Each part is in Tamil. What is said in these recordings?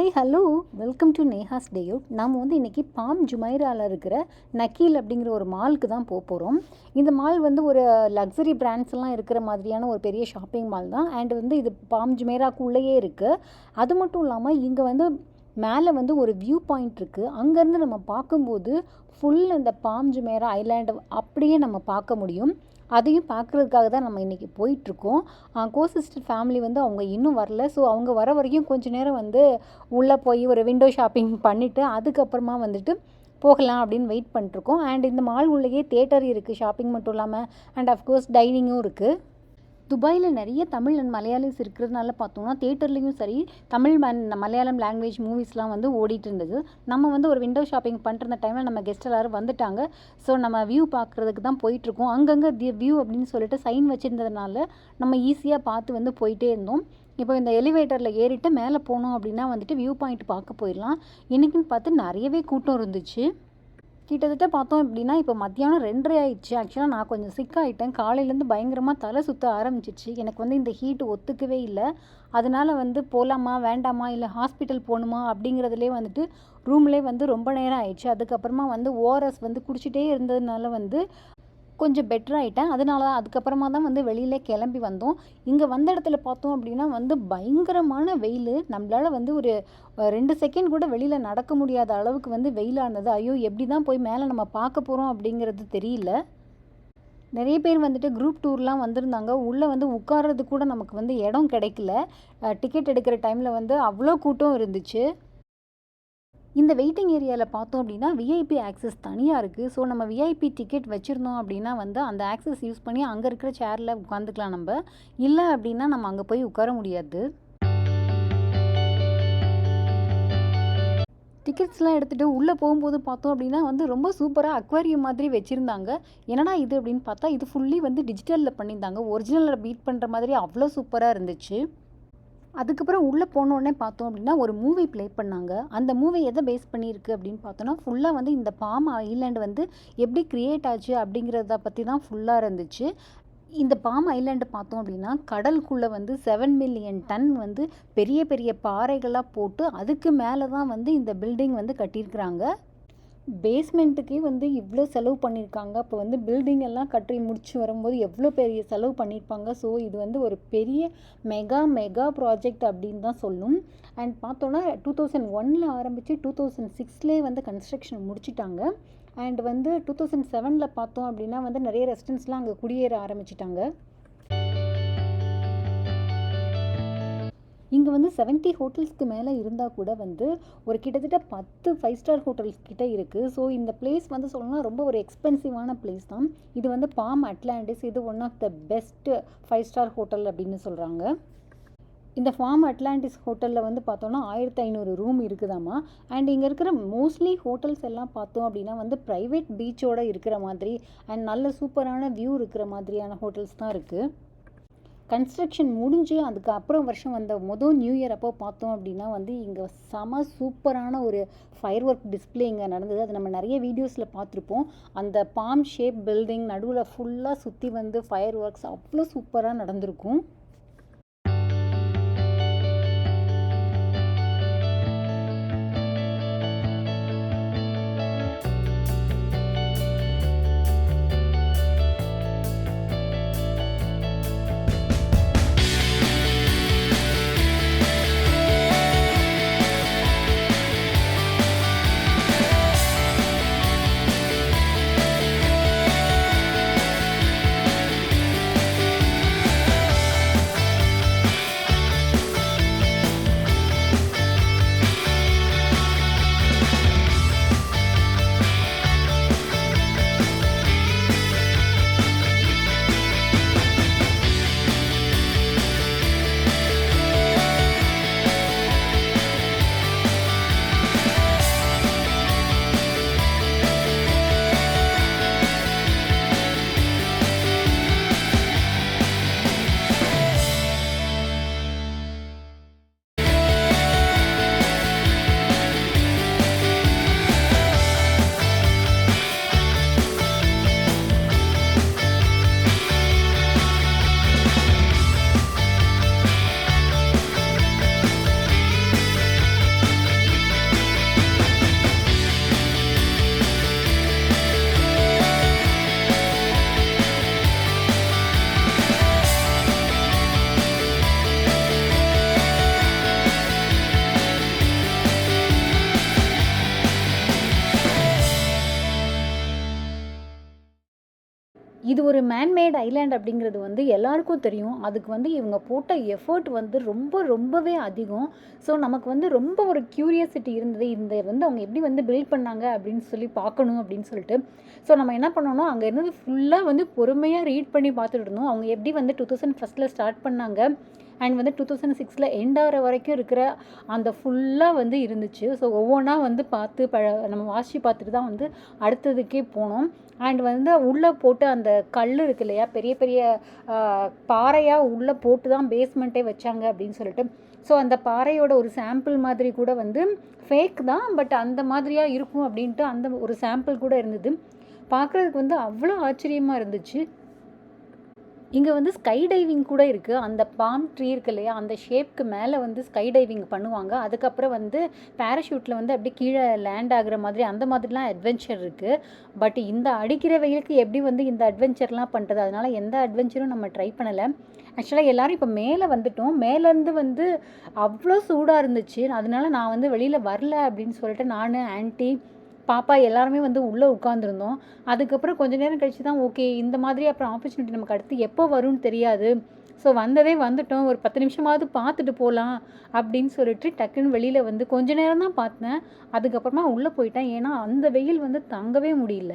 Hi hello welcome to Neha's டேயூட் நாம் வந்து இன்றைக்கி பாம் ஜுமைராவில் இருக்கிற நக்கீல் அப்படிங்கிற ஒரு மாலுக்கு தான் போக போகிறோம் இந்த மால் வந்து ஒரு லக்ஸரி பிராண்ட்ஸ் எல்லாம் இருக்கிற மாதிரியான ஒரு பெரிய ஷாப்பிங் மால் தான். அண்ட் வந்து இது பாம் ஜுமைராக்குள்ளேயே இருக்குது அது மட்டும் இல்லாமல் இங்கே வந்து மேலே வந்து ஒரு வியூ பாயிண்ட் இருக்குது அங்கேருந்து நம்ம பார்க்கும்போது ஃபுல் இந்த பாம் ஜுமேரா ஐலாண்டு அப்படியே நம்ம பார்க்க முடியும். அதையும் பார்க்குறதுக்காக தான் நம்ம இன்றைக்கி போயிட்டுருக்கோம். கோ சிஸ்டர் ஃபேமிலி வந்து அவங்க இன்னும் வரல. ஸோ அவங்க வர வரைக்கும் கொஞ்ச நேரம் வந்து உள்ளே போய் ஒரு விண்டோ ஷாப்பிங் பண்ணிவிட்டு அதுக்கப்புறமா வந்துட்டு போகலாம் அப்படின்னு வெயிட் பண்ணிட்டுருக்கோம். அண்ட் இந்த மால் உள்ளேயே தேட்டர் இருக்குது ஷாப்பிங் மட்டும் இல்லாமல் அண்ட் அஃப்கோர்ஸ் டைனிங்கும் இருக்குது துபாயில் நிறைய தமிழ் அண்ட் மலையாளிஸ் இருக்கிறதுனால பார்த்தோம்னா தேட்டர்லேயும் சரி தமிழ் மன் மலையாளம் லாங்குவேஜ் மூவிஸ்லாம் வந்து ஓடிட்டு இருந்தது. நம்ம வந்து ஒரு விண்டோ ஷாப்பிங் பண்ணுற டைமில் நம்ம கெஸ்ட் எல்லோரும் வந்துட்டாங்க. ஸோ நம்ம வியூ பார்க்குறதுக்கு தான் போயிட்டுருக்கோம் அங்கங்கே தி வியூ அப்படின்னு சொல்லிட்டு சைன் வச்சுருந்ததுனால நம்ம ஈஸியாக பார்த்து வந்து போயிட்டே இருந்தோம். இப்போ இந்த எலிவேட்டரில் ஏறிட்டு மேலே போனோம் அப்படின்னா வந்துட்டு வியூ பாயிண்ட் பார்க்க போயிடலாம். இன்றைக்கின்னு பார்த்து நிறையவே கூட்டம் இருந்துச்சு. கிட்டத்தட்ட பார்த்தோம் அப்படின்னா இப்போ மத்தியானம் ரெண்டரை ஆயிடுச்சு. ஆக்சுவலாக நான் கொஞ்சம் சிக் ஆகிட்டேன் காலையிலேருந்து பயங்கரமாக தலை சுற்ற ஆரம்பிச்சிச்சு. எனக்கு வந்து இந்த ஹீட் ஒத்துக்கவே இல்லை. அதனால் வந்து போகலாமா வேண்டாமா இல்லை ஹாஸ்பிட்டல் போகணுமா அப்படிங்கிறதுலே வந்துட்டு ரூம்லேயே வந்து ரொம்ப நேரம் ஆயிடுச்சு. அதுக்கப்புறமா வந்து ஓஆர்எஸ் வந்து குடிச்சிட்டே இருந்ததுனால வந்து கொஞ்சம் பெட்டர் ஆகிட்டேன் அதனால அதுக்கப்புறமா தான் வந்து வெளியிலே கிளம்பி வந்தோம். இங்கே வந்த இடத்துல பார்த்தோம் அப்படின்னா வந்து பயங்கரமான வெயில். நம்மளால் வந்து ஒரு ரெண்டு செகண்ட் கூட வெளியில் நடக்க முடியாத அளவுக்கு வந்து வெயிலாக இருந்தது. ஐயோ எப்படி தான் போய் மேலே நம்ம பார்க்க போகிறோம் அப்படிங்கிறது தெரியல. நிறைய பேர் வந்துட்டு குரூப் டூர்லாம் வந்திருந்தாங்க. உள்ளே வந்து உட்கார்றது கூட நமக்கு வந்து இடம் கிடைக்கல. டிக்கெட் எடுக்கிற டைமில் வந்து அவ்வளோ கூட்டம் இருந்துச்சு. இந்த வெயிட்டிங் ஏரியாவில் பார்த்தோம் அப்படின்னா விஐபி ஆக்சஸ் தனியாக இருக்குது ஸோ நம்ம விஐபி டிக்கெட் வச்சுருந்தோம் அப்படின்னா வந்து அந்த ஆக்சஸ் யூஸ் பண்ணி அங்கே இருக்கிற சேரில் உட்காந்துக்கலாம் நம்ம. இல்லை அப்படின்னா நம்ம அங்கே போய் உட்கார முடியாது. டிக்கெட்ஸ்லாம் எடுத்துகிட்டு உள்ளே போகும்போது பார்த்தோம் அப்படின்னா வந்து ரொம்ப சூப்பராக அக்வாரியம் மாதிரி வச்சுருந்தாங்க. என்னடா இது அப்படின்னு பார்த்தா இது ஃபுல்லி வந்து டிஜிட்டலில் பண்ணியிருந்தாங்க. ஒரிஜினலில் பீட் பண்ணுற மாதிரி அவ்வளோ சூப்பராக இருந்துச்சு. அதுக்கப்புறம் உள்ளே போனோடனே பார்த்தோம் அப்படின்னா ஒரு மூவி ப்ளே பண்ணாங்க. அந்த மூவி எதை பேஸ் பண்ணியிருக்கு அப்படின்னு பார்த்தோன்னா ஃபுல்லாக வந்து இந்த பாம் ஐலாண்டு வந்து எப்படி க்ரியேட் ஆச்சு அப்படிங்கிறத பற்றி தான் ஃபுல்லாக இருந்துச்சு. இந்த பாம் ஐலாண்டு பார்த்தோம் அப்படின்னா கடலுக்குள்ளே வந்து செவன் மில்லியன் டன் வந்து பெரிய பெரிய பாறைகளாக போட்டு அதுக்கு மேலே தான் வந்து இந்த பில்டிங் வந்து கட்டியிருக்கிறாங்க. பேஸ்மெண்ட்டுக்கே வந்து இவ்வளோ செலவு பண்ணியிருக்காங்க அப்போ வந்து பில்டிங் எல்லாம் கட்டி முடிச்சு வரும்போது எவ்வளோ பெரிய செலவு பண்ணியிருப்பாங்க ஸோ இது வந்து ஒரு பெரிய மெகா மெகா ப்ராஜெக்ட் அப்படின்னு தான் சொல்லும். அண்ட் பார்த்தோன்னா டூ தௌசண்ட் ஒனில் ஆரம்பித்து டூ தௌசண்ட் சிக்ஸ்லேயே வந்து கன்ஸ்ட்ரக்ஷன் முடிச்சிட்டாங்க. அண்ட் வந்து டூ தௌசண்ட் செவனில் பார்த்தோம் அப்படின்னா வந்து நிறைய ரெஸ்டன்ஸ்லாம் அங்கே குடியேற ஆரம்பிச்சிட்டாங்க. இங்கே வந்து செவன்ட்டி ஹோட்டல்ஸ்க்கு மேலே இருந்தால் கூட வந்து ஒரு கிட்டத்தட்ட பத்து ஃபைவ் ஸ்டார் ஹோட்டல்ஸ் கிட்ட இருக்குது ஸோ இந்த பிளேஸ் வந்து சொல்லணும்னா ரொம்ப ஒரு எக்ஸ்பென்சிவான பிளேஸ் தான். இது வந்து பாம் அட்லாண்டிஸ் இது one of the best five star hotel அப்படின்னு சொல்கிறாங்க இந்த ஃபார்ம் அட்லாண்டிஸ் ஹோட்டலில் வந்து பார்த்தோன்னா ஆயிரத்தி ஐநூறு ரூம் இருக்குதாம்மா. அண்ட் இங்கே இருக்கிற மோஸ்ட்லி ஹோட்டல்ஸ் எல்லாம் பார்த்தோம் அப்படின்னா வந்து ப்ரைவேட் பீச்சோடு இருக்கிற மாதிரி அண்ட் நல்ல சூப்பரான வியூ இருக்கிற மாதிரியான ஹோட்டல்ஸ் தான் இருக்குது கன்ஸ்ட்ரக்ஷன் முடிஞ்சு அதுக்கு அப்புறம் வருஷம் வந்த மொதல் நியூ இயர் அப்போ பார்த்தோம் அப்படின்னா வந்து இங்கே செம சூப்பரான ஒரு ஃபயர் ஒர்க் டிஸ்பிளே இங்கே நடந்தது. அது நம்ம நிறைய வீடியோஸில் பார்த்துருப்போம். அந்த பாம் ஷேப் பில்டிங் நடுவில் ஃபுல்லாக சுற்றி வந்து ஃபயர் ஒர்க்ஸ் அவ்வளோ சூப்பராக நடந்திருக்கும். இது ஒரு மேன்மேட் ஐலாண்ட் அப்படிங்கிறது வந்து எல்லாருக்கும் தெரியும். அதுக்கு வந்து இவங்க போட்ட எஃபர்ட் வந்து ரொம்ப ரொம்பவே அதிகம். ஸோ நமக்கு வந்து ரொம்ப ஒரு க்யூரியாசிட்டி இருந்தது. இந்த வந்து அவங்க எப்படி வந்து பில்ட் பண்ணாங்க அப்படின்னு சொல்லி பார்க்கணும் அப்படின்னு சொல்லிட்டு. ஸோ நம்ம என்ன பண்ணணும்? அங்கே இருந்தது ஃபுல்லாக வந்து பொறுமையாக ரீட் பண்ணி பார்த்துட்டு இருந்தோம். அவங்க எப்படி வந்து டூ தௌசண்ட் ஃபஸ்ட்டில் ஸ்டார்ட் பண்ணாங்க. அண்ட் வந்து டூ தௌசண்ட் சிக்ஸில் எண்ட் ஆகிற வரைக்கும் இருக்கிற அந்த ஃபுல்லாக வந்து இருந்துச்சு. ஸோ ஒவ்வொன்றா வந்து பார்த்து ப நம்ம வாசி பார்த்துட்டு தான் வந்து அடுத்ததுக்கே போனோம். அண்ட் வந்து உள்ளே போட்டு அந்த கல் இருக்கு இல்லையா பெரிய பெரிய பாறையாக உள்ளே போட்டு தான் பேஸ்மெண்ட்டே வச்சாங்க அப்படின்னு சொல்லிட்டு. ஸோ அந்த பாறையோட ஒரு சாம்பிள் மாதிரி கூட வந்து ஃபேக் தான் பட் அந்த மாதிரியாக இருக்கும் அப்படின்ட்டு அந்த ஒரு சாம்பிள் கூட இருந்தது. பார்க்குறதுக்கு வந்து அவ்வளோ ஆச்சரியமாக இருந்துச்சு. இங்கே வந்து ஸ்கை டைவிங் கூட இருக்குது அந்த பாம் ட்ரீ இருக்கு இல்லையா? அந்த ஷேப்க்கு மேலே வந்து ஸ்கை டைவிங் பண்ணுவாங்க. அதுக்கப்புறம் வந்து பேராஷூட்டில் வந்து அப்படியே கீழே லேண்ட் ஆகுற மாதிரி அந்த மாதிரிலாம் அட்வென்ச்சர் இருக்குது பட் இந்த அடிக்கிற வெயிலுக்கு எப்படி வந்து இந்த அட்வென்ச்சர்லாம் பண்ணுறது அதனால் எந்த அட்வென்ச்சரும் நம்ம ட்ரை பண்ணலை. ஆக்சுவலாக எல்லோரும் இப்போ மேலே வந்துட்டோம். மேலேருந்து வந்து அவ்வளோ சூடாக இருந்துச்சு. அதனால நான் வந்து வெளியில் வரல அப்படின்னு சொல்லிட்டு நான் ஆன்ட்டி பாப்பா எல்லாருமே வந்து உள்ளே உட்காந்துருந்தோம் அதுக்கப்புறம் கொஞ்ச நேரம் கழித்து தான் ஓகே இந்த மாதிரி அப்புறம் ஆப்பர்ச்சுனிட்டி நமக்கு அடுத்து எப்போ வரும்னு தெரியாது. ஸோ வந்ததே வந்துட்டோம். ஒரு பத்து நிமிஷமாவது பார்த்துட்டு போகலாம் அப்படின்னு சொல்லிட்டு டக்குன்னு வெளியில் வந்து கொஞ்ச நேரம் தான் பார்த்தேன். அதுக்கப்புறமா உள்ளே போயிட்டேன். ஏன்னா அந்த வெயில் வந்து தங்கவே முடியல.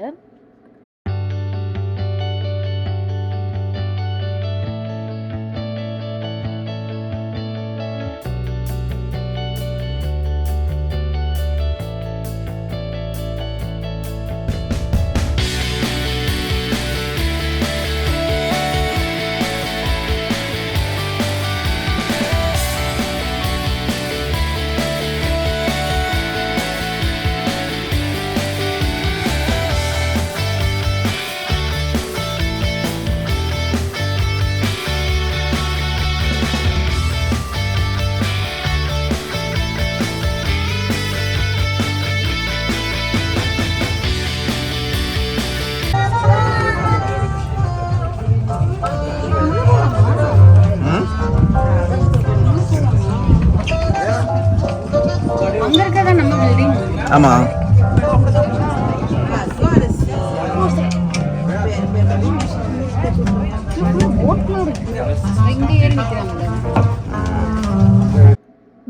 ஆமாம்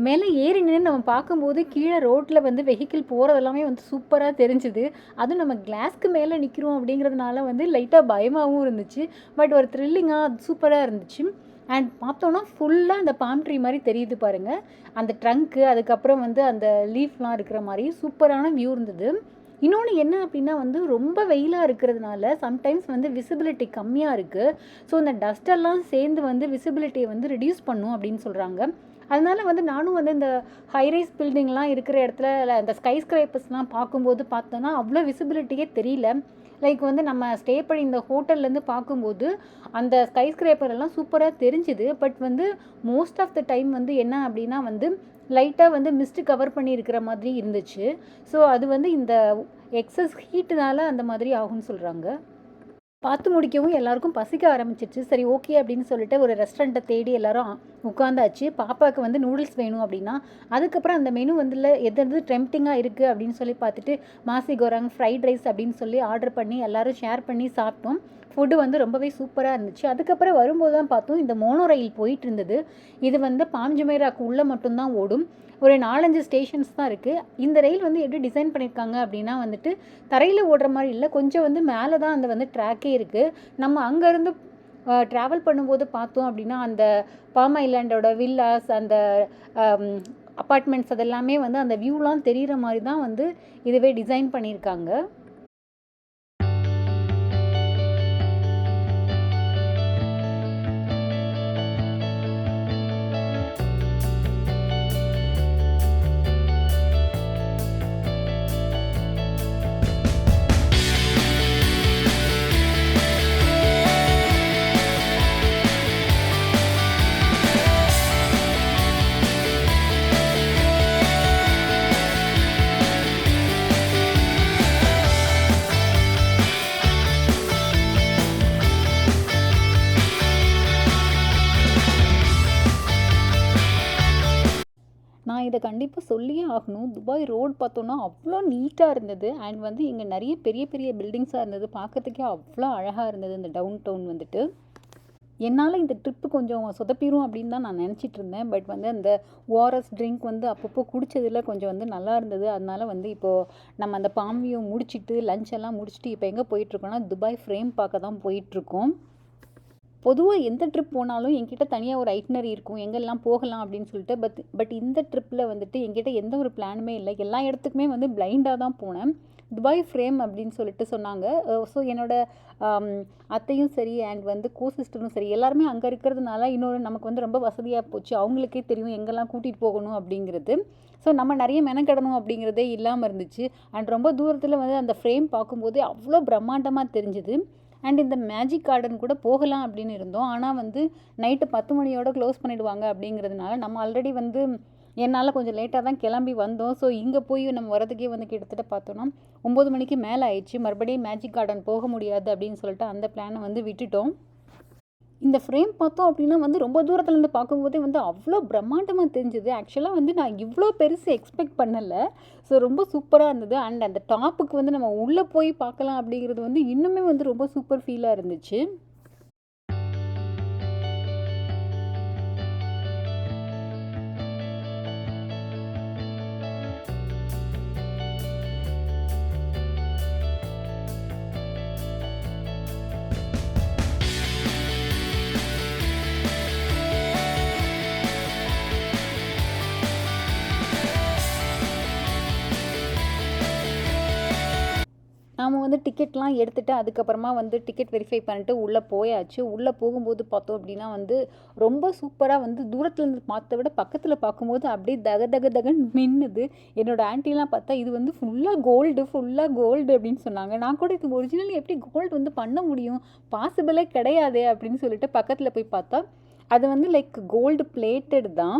மேலே ஏறி நின்று நம்ம பார்க்கும்போது கீழே ரோட்டில் வந்து வெஹிக்கிள் போகிறதெல்லாமே வந்து சூப்பராக தெரிஞ்சுது. அதுவும் நம்ம கிளாஸ்க்கு மேலே நிற்கிறோம் அப்படிங்கிறதுனால வந்து லைட்டாக பயமாகவும் இருந்துச்சு. பட் ஒரு த்ரில்லிங்காக அது சூப்பராக இருந்துச்சு. அண்ட் பார்த்தோன்னா ஃபுல்லாக அந்த பாம் ட்ரீ மாதிரி தெரியுது பாருங்கள் அந்த ட்ரங்க்கு அதுக்கப்புறம் வந்து அந்த லீஃப்லாம் இருக்கிற மாதிரி சூப்பரான வியூ இருந்தது. இன்னொன்று என்ன அப்படின்னா வந்து ரொம்ப வெயிலாக இருக்கிறதுனால சம்டைம்ஸ் வந்து விசிபிலிட்டி கம்மியாக இருக்குது ஸோ இந்த டஸ்டெல்லாம் சேர்ந்து வந்து விசிபிலிட்டியை வந்து ரிடியூஸ் பண்ணும் அப்படின்னு சொல்கிறாங்க அதனால வந்து நானும் வந்து இந்த ஹைரைஸ் பில்டிங்லாம் இருக்கிற இடத்துல இந்த ஸ்கைஸ்கிரைப்பர்ஸ்லாம் பார்க்கும்போது பார்த்தோன்னா அவ்வளோ விசிபிலிட்டியே தெரியல. லைக் வந்து நம்ம ஸ்டே பண்ணி இந்த ஹோட்டல்லேருந்து பார்க்கும்போது அந்த ஸ்கை ஸ்க்ரேப்பர் எல்லாம் சூப்பராக தெரிஞ்சுது. பட் வந்து மோஸ்ட் ஆஃப் த டைம் வந்து என்ன அப்படின்னா வந்து லைட்டாக வந்து மிஸ்ட் கவர் பண்ணியிருக்கிற மாதிரி இருந்துச்சு. ஸோ அது வந்து இந்த எக்ஸஸ் ஹீட்டுனால அந்த மாதிரி ஆகும்னு சொல்கிறாங்க பார்த்து முடிக்கவும் எல்லாருக்கும் பசிக்க ஆரம்பிச்சிருச்சு. சரி ஓகே அப்படின்னு சொல்லிட்டு ஒரு ரெஸ்டாரண்ட்டை தேடி எல்லாரும் உட்காந்தாச்சு. பாப்பாவுக்கு வந்து நூடுல்ஸ் வேணும் அப்படின்னா அதுக்கப்புறம் அந்த மெனு வந்து எது எது ட்ரெம்டிங்காக இருக்குது அப்படின்னு சொல்லி பார்த்துட்டு மாசி கோரங் ஃப்ரைட் ரைஸ் அப்படின்னு சொல்லி ஆர்டர் பண்ணி எல்லாரும் ஷேர் பண்ணி சாப்பிட்டோம். ஃபுட்டு வந்து ரொம்பவே சூப்பராக இருந்துச்சு. அதுக்கப்புறம் வரும்போது தான் பார்த்தோம் இந்த மோனோ ரயில் போயிட்டு இருந்தது. இது வந்து பாம்ஜுமேராக்கு உள்ளே மட்டும்தான் ஓடும். ஒரு நாலஞ்சு ஸ்டேஷன்ஸ் தான் இருக்குது இந்த ரயில் வந்து எப்படி டிசைன் பண்ணியிருக்காங்க அப்படின்னா வந்துட்டு தரையில் ஓடுற மாதிரி இல்லை கொஞ்சம் வந்து மேலே தான் அந்த வந்து ட்ராக்கே இருக்குது நம்ம அங்கேருந்து ட்ராவல் பண்ணும்போது பார்த்தோம் அப்படின்னா அந்த பாம் ஐலாண்டோட வில்லாஸ் அந்த அப்பார்ட்மெண்ட்ஸ் அதெல்லாமே வந்து அந்த வியூலாம் தெரிகிற மாதிரி தான் வந்து இதுவே டிசைன் பண்ணியிருக்காங்க இதை கண்டிப்பாக சொல்லியே ஆகணும். துபாய் ரோடு பார்த்தோன்னா அவ்வளோ நீட்டாக இருந்தது. அண்ட் வந்து இங்கே நிறைய பெரிய பெரிய பில்டிங்ஸாக இருந்தது. பார்க்கறதுக்கே அவ்வளோ அழகாக இருந்தது இந்த டவுன் டவுன் வந்துட்டு. என்னால் இந்த ட்ரிப்பு கொஞ்சம் சொதப்பிடும் அப்படின்னு தான் நான் நினச்சிட்டு இருந்தேன். பட் வந்து அந்த ஓஆர்எஸ் ட்ரிங்க் வந்து அப்பப்போ குடித்ததில் கொஞ்சம் வந்து நல்லா இருந்தது. அதனால் வந்து இப்போது நம்ம அந்த பாம்பியும் முடிச்சிட்டு லஞ்ச் எல்லாம் முடிச்சுட்டு இப்போ எங்கே போயிட்டுருக்கோன்னா துபாய் ஃப்ரேம் பார்க்க தான் போயிட்டுருக்கோம் பொதுவாக எந்த ட்ரிப் போனாலும் என்கிட்ட தனியாக ஒரு ஐட்னரி இருக்கும். எங்கெல்லாம் போகலாம் அப்படின்னு சொல்லிட்டு பட் பட் இந்த ட்ரிப்பில் வந்துட்டு என்கிட்ட எந்த ஒரு பிளானுமே இல்லை. எல்லா இடத்துக்குமே வந்து பிளைண்டாக தான் போனேன். துபாய் ஃப்ரேம் அப்படின்னு சொல்லிட்டு சொன்னாங்க. ஸோ என்னோடய அத்தையும் சரி அண்ட் வந்து கோ சிஸ்டரும் சரி எல்லாருமே அங்கே இருக்கிறதுனால இன்னொரு நமக்கு வந்து ரொம்ப வசதியாக போச்சு. அவங்களுக்கே தெரியும் எங்கெல்லாம் கூட்டிகிட்டு போகணும் அப்படிங்கிறது. ஸோ நம்ம நிறைய மெனக்கெடணும் அப்படிங்கிறதே இல்லாமல் இருந்துச்சு. அண்ட் ரொம்ப தூரத்தில் வந்து அந்த ஃப்ரேம் பார்க்கும்போது அவ்வளோ பிரம்மாண்டமாக தெரிஞ்சுது. அண்ட் இந்த மேஜிக் கார்டன் கூட போகலாம் அப்படின்னு இருந்தோம். ஆனால் வந்து நைட்டு பத்து மணியோட க்ளோஸ் பண்ணிவிடுவாங்க அப்படிங்கிறதுனால நம்ம ஆல்ரெடி வந்து என்னால் கொஞ்சம் லேட்டாக தான் கிளம்பி வந்தோம். ஸோ இங்கே போய் நம்ம வரதுக்கே வந்து கிட்டத்தட்ட பார்த்தோன்னா ஒம்பது மணிக்கு மேலே ஆயிடுச்சு. மறுபடியும் மேஜிக் கார்டன் போக முடியாது அப்படின்னு சொல்லிட்டு அந்த பிளானை வந்து விட்டுட்டோம். இந்த ஃப்ரேம் பார்த்தோம் அப்படின்னா வந்து ரொம்ப தூரத்துலேருந்து பார்க்கும்போதே வந்து அவ்வளோ பிரம்மாண்டமாக தெரிஞ்சுது. ஆக்சுவலாக வந்து நான் இவ்வளோ பெருசு எக்ஸ்பெக்ட் பண்ணலை. ஸோ ரொம்ப சூப்பராக இருந்தது. அண்ட் அந்த டாப்புக்கு வந்து நம்ம உள்ளே போய் பார்க்கலாம் அப்படிங்கிறது வந்து இன்னுமே வந்து ரொம்ப சூப்பர் ஃபீலாக இருந்துச்சு. நாம் வந்து டிக்கெட்லாம் எடுத்துகிட்டு அதுக்கப்புறமா வந்து டிக்கெட் வெரிஃபை பண்ணிட்டு உள்ளே போயாச்சு. உள்ளே போகும்போது பார்த்தோம் அப்படின்னா வந்து ரொம்ப சூப்பராக வந்து தூரத்துலேருந்து பார்த்த விட பக்கத்தில் பார்க்கும்போது அப்படியே தக தக தகன்னு மின்னுது. என்னோடய ஆண்டிலாம் பார்த்தா இது வந்து ஃபுல்லாக கோல்டு ஃபுல்லாக கோல்டு அப்படின்னு சொன்னாங்க. நான் கூட இது ஒரிஜினல் எப்படி கோல்டு வந்து பண்ண முடியும்? பாசிபிளே கிடையாதே அப்படின்னு சொல்லிட்டு பக்கத்தில் போய் பார்த்தா அது வந்து லைக் கோல்டு பிளேட்டட் தான்.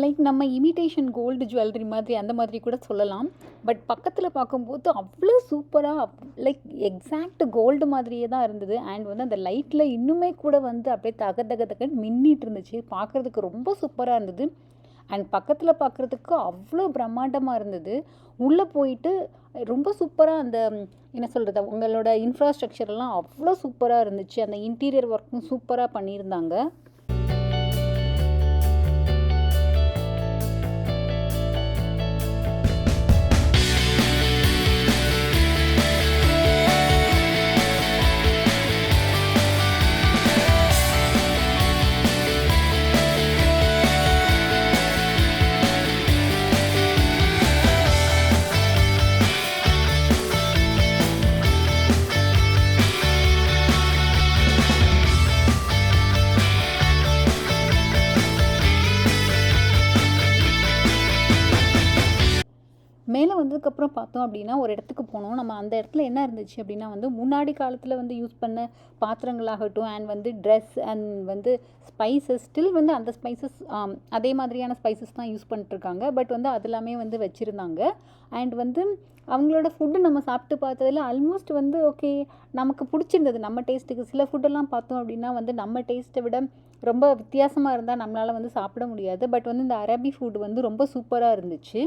லைக் நம்ம இமிட்டேஷன் கோல்டு ஜுவல்லரி மாதிரி அந்த மாதிரி கூட சொல்லலாம். பட் பக்கத்தில் பார்க்கும்போது அவ்வளோ சூப்பராக லைக் எக்ஸாக்ட் கோல்டு மாதிரியே தான் இருந்தது. அண்ட் வந்து அந்த லைட்டில் இன்னுமே கூட வந்து அப்படியே தக தக தகன்னு மின்னிட்டு இருந்துச்சு. பார்க்குறதுக்கு ரொம்ப சூப்பராக இருந்தது. அண்ட் பக்கத்தில் பார்க்குறதுக்கு அவ்வளோ பிரம்மாண்டமாக இருந்தது. உள்ளே போயிட்டு ரொம்ப சூப்பராக அந்த என்ன சொல்கிறது உங்களோட இன்ஃப்ராஸ்ட்ரக்சர் எல்லாம் அவ்வளோ சூப்பராக இருந்துச்சு. அந்த இன்டீரியர் ஒர்க்கும் சூப்பராக பண்ணியிருந்தாங்க. அதுக்கப்புறம் பார்த்தோம் அப்படின்னா ஒரு இடத்துக்கு போனோம். நம்ம அந்த இடத்துல என்ன இருந்துச்சு அப்படின்னா வந்து முன்னாடி காலத்தில் வந்து யூஸ் பண்ண பாத்திரங்களாகட்டும் அண்ட் வந்து ட்ரெஸ் அண்ட் வந்து ஸ்பைசஸ் ஸ்டில் வந்து அந்த ஸ்பைசஸ் அதே மாதிரியான ஸ்பைசஸ் தான் யூஸ் பண்ணிட்டுருக்காங்க. பட் வந்து அது எல்லாமே வந்து வச்சுருந்தாங்க. அண்ட் வந்து அவங்களோட ஃபுட்டு நம்ம சாப்பிட்டு பார்த்ததுல ஆல்மோஸ்ட் வந்து ஓகே நமக்கு பிடிச்சிருந்தது. நம்ம டேஸ்ட்டுக்கு சில ஃபுட்டெல்லாம் பார்த்தோம் அப்படின்னா வந்து நம்ம டேஸ்ட்டை விட ரொம்ப வித்தியாசமாக இருந்தால் நம்மளால் வந்து சாப்பிட முடியாது. பட் வந்து இந்த அரபி ஃபுட் வந்து ரொம்ப சூப்பராக இருந்துச்சு.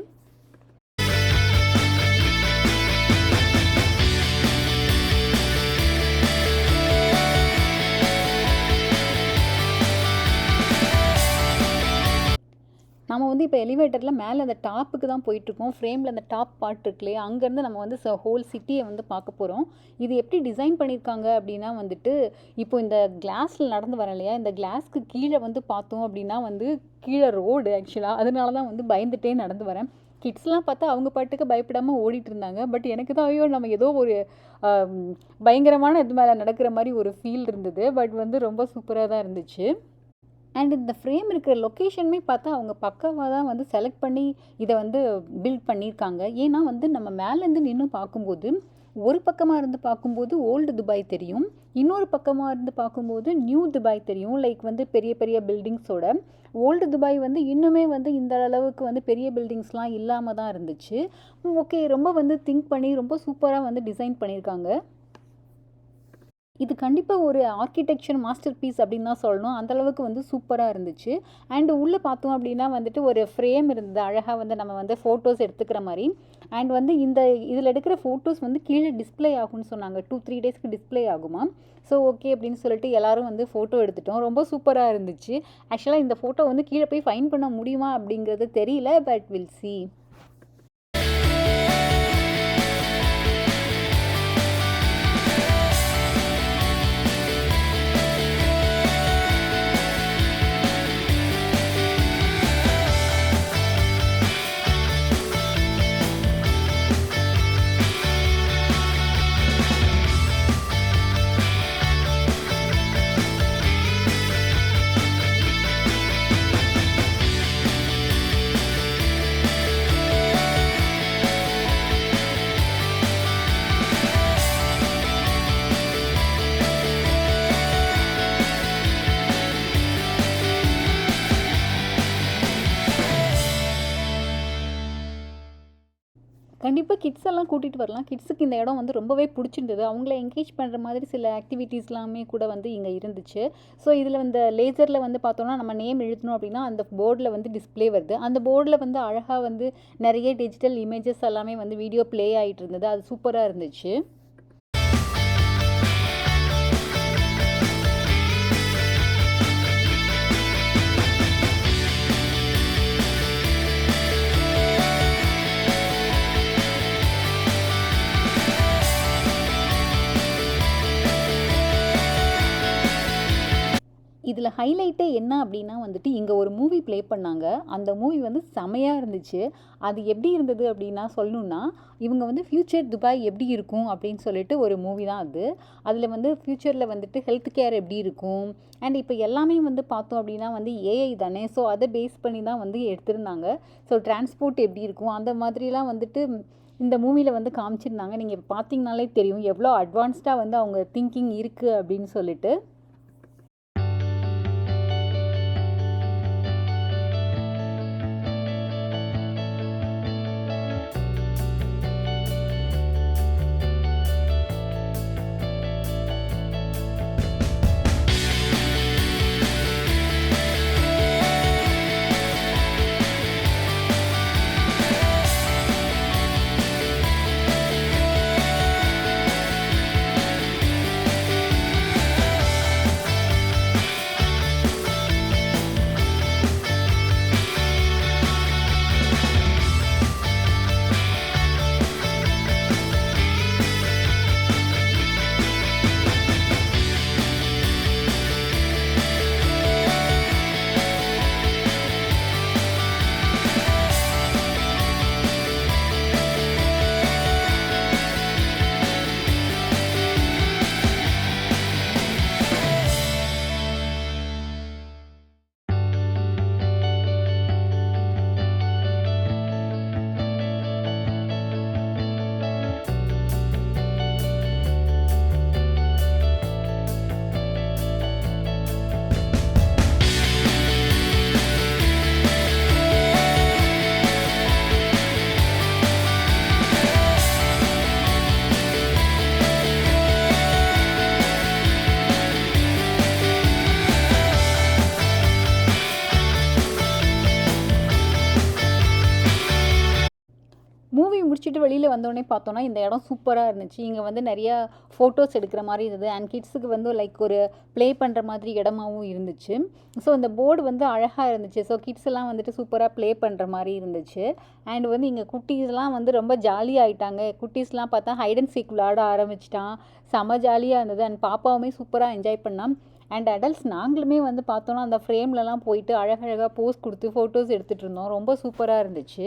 நம்ம வந்து இப்போ எலிவேட்டரில் மேலே அந்த டாப்புக்கு தான் போயிட்டுருக்கோம். ஃப்ரேமில் அந்த டாப் பார்ட் இருக்கு இல்லையா அங்கேருந்து நம்ம வந்து ஹோல் சிட்டியை வந்து பார்க்க போகிறோம் இது எப்படி டிசைன் பண்ணியிருக்காங்க அப்படின்னா வந்துட்டு இப்போ இந்த கிளாஸில் நடந்து வரேன் இல்லையா? இந்த கிளாஸ்க்கு கீழே வந்து பார்த்தோம் அப்படின்னா வந்து கீழே ரோடு ஆக்சுவலாக அதனால தான் வந்து பயந்துட்டே நடந்து வரேன். கிட்ஸ்லாம் பார்த்தா அவங்க பாட்டுக்கு பயப்படாமல் ஓடிட்டு இருந்தாங்க. பட் எனக்கு தான் ஐயோ நம்ம ஏதோ ஒரு பயங்கரமான இது மேலே நடக்கிற மாதிரி ஒரு ஃபீல் இருந்தது. பட் வந்து ரொம்ப சூப்பராக தான் இருந்துச்சு. அண்ட் இந்த ஃப்ரேம் இருக்கிற லொக்கேஷனுமே பார்த்தா அவங்க பக்காவாக தான் வந்து செலக்ட் பண்ணி இதை வந்து பில்ட் பண்ணியிருக்காங்க. ஏன்னா வந்து நம்ம மேலேருந்து நின்று பார்க்கும்போது ஒரு பக்கமாக இருந்து பார்க்கும்போது ஓல்டு துபாய் தெரியும். இன்னொரு பக்கமாக இருந்து பார்க்கும்போது நியூ துபாய் தெரியும். லைக் வந்து பெரிய பெரிய பில்டிங்ஸோட ஓல்டு துபாய் வந்து இன்னுமே வந்து இந்த அளவுக்கு வந்து பெரிய பில்டிங்ஸ்லாம் இல்லாமல் தான் இருந்துச்சு. ஓகே ரொம்ப வந்து திங்க் பண்ணி ரொம்ப சூப்பராக வந்து டிசைன் பண்ணியிருக்காங்க. இது கண்டிப்பாக ஒரு ஆர்கிடெக்சர் மாஸ்டர் பீஸ் அப்படின்னு தான் சொல்லணும். அந்தளவுக்கு வந்து சூப்பராக இருந்துச்சு. அண்ட் உள்ளே பார்த்தோம் அப்படின்னா வந்துட்டு ஒரு ஃப்ரேம் இருந்தது. அழகாக வந்து நம்ம வந்து ஃபோட்டோஸ் எடுத்துக்கிற மாதிரி. அண்ட் வந்து இந்த இதில் எடுக்கிற ஃபோட்டோஸ் வந்து கீழே டிஸ்ப்ளே ஆகும்னு சொன்னாங்க. டூ த்ரீ டேஸ்க்கு டிஸ்ப்ளே ஆகுமா? ஸோ ஓகே அப்படின்னு சொல்லிட்டு எல்லாரும் வந்து ஃபோட்டோ எடுத்துட்டோம். ரொம்ப சூப்பராக இருந்துச்சு. ஆக்சுவலாக இந்த ஃபோட்டோ வந்து கீழே போய் ஃபைன் பண்ண முடியுமா அப்படிங்கிறது தெரியல பட் வில் சி கண்டிப்பாக கிட்ஸ் எல்லாம் கூட்டிகிட்டு வரலாம். கிட்ஸுக்கு இந்த இடம் வந்து ரொம்பவே பிடிச்சிருந்தது. அவங்கள என்கேஜ் பண்ணுற மாதிரி சில ஆக்டிவிட்டீஸ்லாமே கூட வந்து இங்கே இருந்துச்சு. ஸோ இதில் இந்த லேசரில் வந்து பார்த்தோம்னா நம்ம நேம் எழுதணும் அப்படின்னா அந்த போர்டில் வந்து டிஸ்ப்ளே வருது. அந்த போர்டில் வந்து அழகாக வந்து நிறைய டிஜிட்டல் இமேஜஸ் எல்லாமே வந்து வீடியோ ப்ளே ஆகிட்டு இருந்தது. அது சூப்பராக இருந்துச்சு. இதில் ஹைலைட்டே என்ன அப்படின்னா வந்துட்டு இங்கே ஒரு மூவி ப்ளே பண்ணாங்க. அந்த மூவி வந்து செமையாக இருந்துச்சு. அது எப்படி இருந்தது அப்படின்னா சொல்லணுன்னா இவங்க வந்து ஃப்யூச்சர் துபாய் எப்படி இருக்கும் அப்படின்னு சொல்லிட்டு ஒரு மூவி தான் அது. அதில் வந்து ஃப்யூச்சரில் வந்துட்டு ஹெல்த் கேர் எப்படி இருக்கும்? அண்ட் இப்போ எல்லாமே வந்து பார்த்தோம் அப்படின்னா வந்து ஏஐ தானே. ஸோ அதை பேஸ் பண்ணி தான் வந்து எடுத்திருந்தாங்க. ஸோ டிரான்ஸ்போர்ட் எப்படி இருக்கும்? அந்த மாதிரிலாம் வந்துட்டு இந்த மூவியில் வந்து காமிச்சிருந்தாங்க. நீங்கள் இப்போ பார்த்தீங்கனாலே தெரியும் எவ்வளோ அட்வான்ஸ்டாக வந்து அவங்க திங்கிங் இருக்குது அப்படின்னு சொல்லிட்டு. வந்தோடனே பார்த்தோன்னா இந்த இடம் சூப்பராக இருந்துச்சு. இங்கே வந்து நிறையா ஃபோட்டோஸ் எடுக்கிற மாதிரி இருந்தது. அண்ட் கிட்ஸுக்கு வந்து லைக் ஒரு ப்ளே பண்ணுற மாதிரி இடமாவும் இருந்துச்சு. ஸோ இந்த போர்டு வந்து அழகாக இருந்துச்சு. ஸோ கிட்ஸ் எல்லாம் வந்துட்டு சூப்பராக ப்ளே பண்ணுற மாதிரி இருந்துச்சு. அண்ட் வந்து இங்கே குட்டீஸ்லாம் வந்து ரொம்ப ஜாலியாக ஆகிட்டாங்க குட்டீஸ்லாம் பார்த்தா ஹைட் அண்ட் சீக் விளாட ஆரம்பிச்சிட்டான். செம ஜாலியாக இருந்தது. அண்ட் பாப்பாவுமே சூப்பராக என்ஜாய் பண்ணான். அண்ட் அடல்ட்ஸ் நாங்களுமே வந்து பார்த்தோன்னா அந்த ஃப்ரேம்லலாம் போயிட்டு அழகழகாக போஸ் கொடுத்து ஃபோட்டோஸ் எடுத்துகிட்டு இருந்தோம். ரொம்ப சூப்பராக இருந்துச்சு.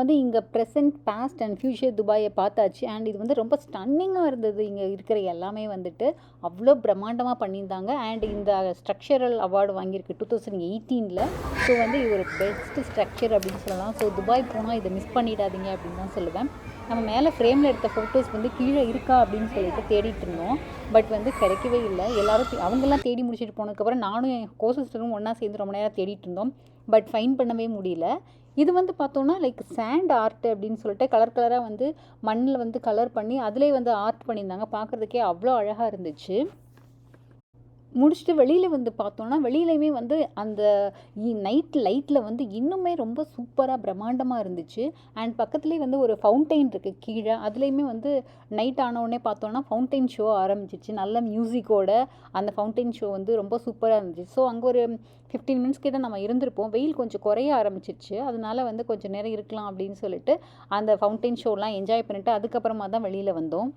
வந்து இங்கே ப்ரெசன்ட் பாஸ்ட் அண்ட் ஃப்யூச்சர் துபாயை பார்த்தாச்சு. அண்ட் இது வந்து ரொம்ப ஸ்டன்னிங்காக இருந்தது. இங்கே இருக்கிற எல்லாமே வந்துட்டு அவ்வளோ பிரம்மாண்டமாக பண்ணியிருந்தாங்க. அண்ட் இந்த ஸ்ட்ரக்சரல் அவார்டு வாங்கியிருக்கு டூ தௌசண்ட் எயிட்டீனில் ஸோ வந்து இது ஒரு பெஸ்ட் ஸ்ட்ரக்சர் அப்படின்னு சொல்லலாம். ஸோ துபாய் போனால் இதை மிஸ் பண்ணிடாதீங்க அப்படின்னு தான் சொல்லுவேன். நம்ம மேலே ஃப்ரேமில் எடுத்த ஃபோட்டோஸ் வந்து கீழே இருக்கா அப்படின்னு சொல்லிட்டு தேடிட்டு இருந்தோம். பட் வந்து கிடைக்கவே இல்லை. எல்லாரும் அவங்கெல்லாம் தேடி முடிச்சுட்டு போனதுக்கப்புறம் நானும் என் கோசிஸ்டரும் ஒன்றா சேர்ந்து ரொம்ப நேரம் தேடிட்டு இருந்தோம். பட் ஃபைன் பண்ணவே முடியல. இது வந்து பார்த்தோன்னா லைக் சாண்ட் ஆர்ட் அப்படின்னு சொல்லிட்டு கலர் கலராக வந்து மண்ணில் வந்து கலர் பண்ணி அதிலே வந்து ஆர்ட் பண்ணியிருந்தாங்க. பார்க்குறதுக்கே அவ்வளோ அழகாக இருந்துச்சு. முடிச்சுட்டு வெளியில் வந்து பார்த்தோன்னா வெளியிலையுமே வந்து அந்த நைட் லைட்டில் வந்து இன்னுமே ரொம்ப சூப்பராக பிரம்மாண்டமாக இருந்துச்சு. அண்ட் பக்கத்துலேயே வந்து ஒரு ஃபவுண்டெயின் இருக்குது கீழே. அதுலேயுமே வந்து நைட் ஆனவுடனே பார்த்தோன்னா ஃபவுண்டெயின் ஷோ ஆரம்பிச்சிச்சு. நல்ல மியூசிக்கோட அந்த ஃபவுண்டெயின் ஷோ வந்து ரொம்ப சூப்பராக இருந்துச்சு. ஸோ அங்கே ஒரு ஃபிஃப்டீன் மினிட்ஸ் கிட்ட நம்ம இருந்திருப்போம். வெயில் கொஞ்சம் குறைய ஆரம்பிச்சிருச்சு. அதனால வந்து கொஞ்சம் நேரம் இருக்கலாம் அப்படின்னு சொல்லிட்டு அந்த ஃபவுண்டெயின் ஷோலாம் என்ஜாய் பண்ணிவிட்டு அதுக்கப்புறமா தான் வெளியில் வந்தோம்.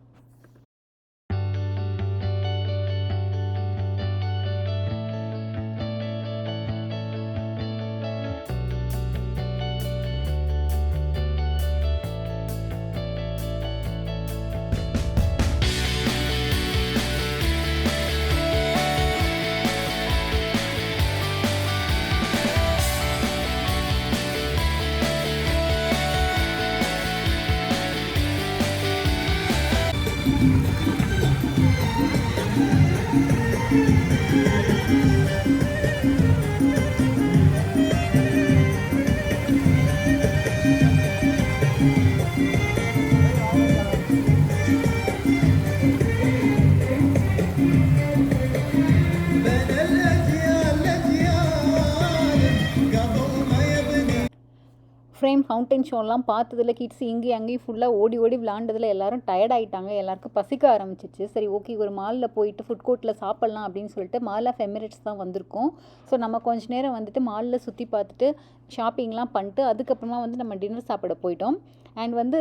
ஃப்ரேம் ஃபவுண்டைன் ஷோலாம் பார்த்ததில் கிட்ஸ் இங்கேயும் அங்கேயும் ஃபுல்லாக ஓடி ஓடி விளாண்டதில் எல்லாரும் டயர்ட் ஆகிட்டாங்க எல்லாருக்கும் பசிக்க ஆரம்பிச்சிச்சு. சரி ஓகே ஒரு மாலில் போயிட்டு ஃபுட் கோர்ட்டில் சாப்பிட்லாம் அப்படின்னு சொல்லிட்டு மால் ஆஃப் எமிரேட்ஸ் தான் வந்திருக்கோம். ஸோ நம்ம கொஞ்ச நேரம் வந்துட்டு மாலில் சுற்றி பார்த்துட்டு ஷாப்பிங்லாம் பண்ணிட்டு அதுக்கப்புறமா வந்து நம்ம டின்னர் சாப்பிட போயிட்டோம். அண்ட் வந்து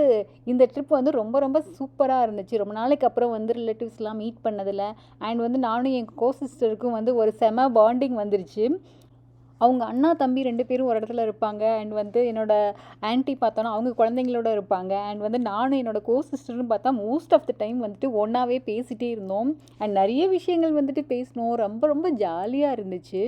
இந்த ட்ரிப் வந்து ரொம்ப ரொம்ப சூப்பராக இருந்துச்சு. ரொம்ப நாளைக்கு அப்புறம் வந்து ரிலேட்டிவ்ஸ்லாம் மீட் பண்ணதில். அண்ட் வந்து நானும் என் கோ சிஸ்டருக்கும் வந்து ஒரு செம பாண்டிங் வந்துருச்சு. அவங்க அண்ணா தம்பி ரெண்டு பேரும் ஒரு இடத்துல இருப்பாங்க. அண்ட் வந்து என்னோடய ஆன்ட்டி பார்த்தோன்னா அவங்க குழந்தைங்களோட இருப்பாங்க. அண்ட் வந்து நானும் என்னோடய கோ சிஸ்டர்னு பார்த்தா மோஸ்ட் ஆஃப் த டைம் வந்துட்டு ஒன்றாவே பேசிகிட்டே இருந்தோம். அண்ட் நிறைய விஷயங்கள் வந்துட்டு பேசினோம். ரொம்ப ரொம்ப ஜாலியாக இருந்துச்சு.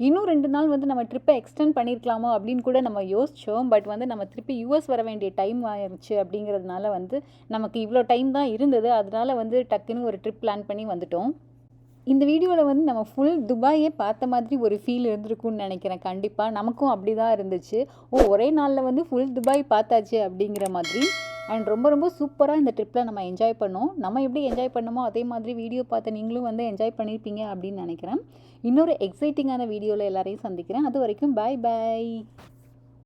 இன்னும் ரெண்டு நாள் வந்து நம்ம ட்ரிப்பை எக்ஸ்டெண்ட் பண்ணியிருக்கலாமா அப்படின்னு கூட நம்ம யோசித்தோம் பட் வந்து நம்ம திருப்பி யூஎஸ் வர வேண்டிய டைம் ஆயிடுச்சு அப்படிங்கிறதுனால வந்து நமக்கு இவ்வளோ டைம் தான் இருந்தது. அதனால வந்து டக்குன்னு ஒரு ட்ரிப் பிளான் பண்ணி வந்துட்டோம். இந்த வீடியோவில் வந்து நம்ம ஃபுல் துபாயே பார்த்த மாதிரி ஒரு ஃபீல் இருந்திருக்கும்னு நினைக்கிறேன். கண்டிப்பாக நமக்கும் அப்படி தான் இருந்துச்சு. ஓ ஒரே நாளில் வந்து ஃபுல் துபாய் பார்த்தாச்சு அப்படிங்கிற மாதிரி. அண்ட் ரொம்ப ரொம்ப சூப்பராக இந்த ட்ரிப்பில் நம்ம என்ஜாய் பண்ணோம். நம்ம எப்படி என்ஜாய் பண்ணமோ அதே மாதிரி வீடியோ பார்த்து நீங்களும் வந்து என்ஜாய் பண்ணியிருப்பீங்க அப்படின்னு நினைக்கிறேன். இன்னொரு எக்ஸைட்டிங்கான வீடியோவில் எல்லாரையும் சந்திக்கிறேன். அது வரைக்கும் பாய் பாய்